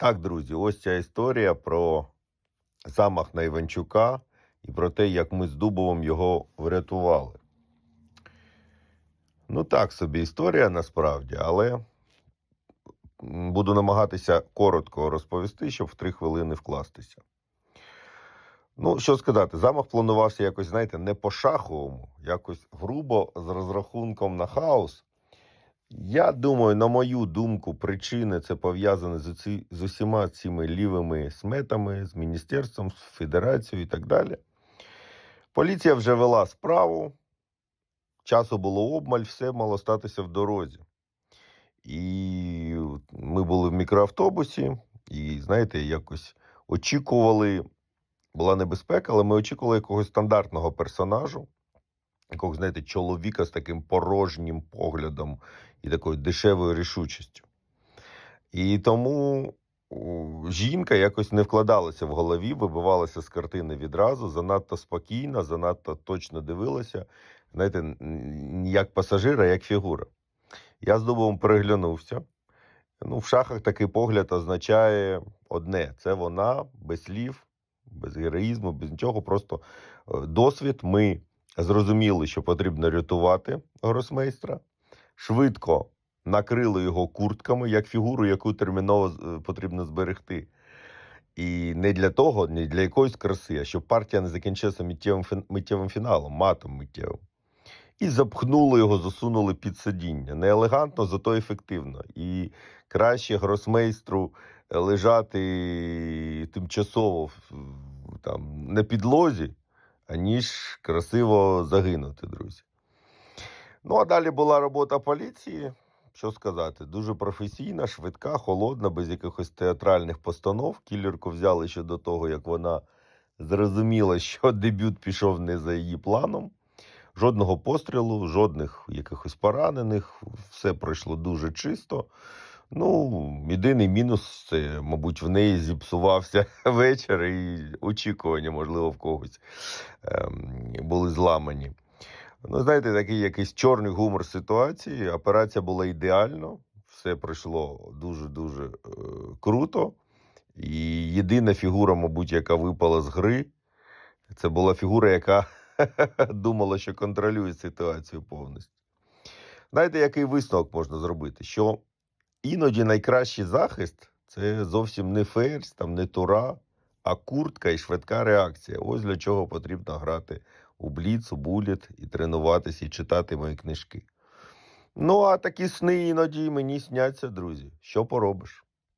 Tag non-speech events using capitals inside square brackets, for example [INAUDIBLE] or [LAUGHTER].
Так, друзі, ось ця історія про замах на Іванчука і про те, як ми з Дубовим його врятували. Ну, так собі історія насправді, але буду намагатися коротко розповісти, щоб в три хвилини вкластися. Ну, що сказати, замах планувався якось, знаєте, не по шаховому, якось грубо з розрахунком на хаос. Я думаю, на мою думку, причини це пов'язане з, оці- з усіма цими лівими сметами, з міністерством, з федерацією і так далі. Поліція вже вела справу, часу було обмаль, все мало статися в дорозі. І ми були в мікроавтобусі, і, знаєте, якось очікували, була небезпека, але ми очікували якогось стандартного персонажу, якогось, знаєте, чоловіка з таким порожнім поглядом і такою дешевою рішучістю. І тому жінка якось не вкладалася в голові, вибивалася з картини відразу, занадто спокійна, занадто точно дивилася. Знаєте, як пасажир, а як фігура. Я з Дубовим переглянувся. Ну, в шахах такий погляд означає одне: це вона без слів, без героїзму, без нічого. Просто е, досвід. Ми зрозуміли, що потрібно рятувати гросмейстра. Швидко накрили його куртками як фігуру, яку терміново е, потрібно зберегти. І не для того, не для якоїсь краси, а щоб партія не закінчилася миттєвим, миттєвим фіналом, матом миттєвим. І запхнули його, засунули під сидіння. Не елегантно, зато ефективно. І краще гросмейстру лежати тимчасово там, на підлозі, аніж красиво загинути, друзі. Ну, а далі була робота поліції. Що сказати, дуже професійна, швидка, холодна, без якихось театральних постанов. Кілерку взяли ще до того, як вона зрозуміла, [LAUGHS] що дебют пішов не за її планом. Жодного пострілу, жодних якихось поранених, все пройшло дуже чисто. Ну, єдиний мінус це, мабуть, в неї зіпсувався [LAUGHS] вечір і очікування, можливо, в когось ем, були зламані. Ну, знаєте, такий якийсь чорний гумор ситуації. Операція була ідеально, все пройшло дуже-дуже е, круто. І єдина фігура, мабуть, яка випала з гри, це була фігура, яка [LAUGHS] думала, що контролює ситуацію повністю. Знаєте, який висновок можна зробити? Що іноді найкращий захист це зовсім не ферзь, там не тура, а куртка і швидка реакція. Ось для чого потрібно грати у бліц, у буліт і тренуватися, і читати мої книжки. Ну, а такі сни іноді мені сняться, друзі. Що поробиш?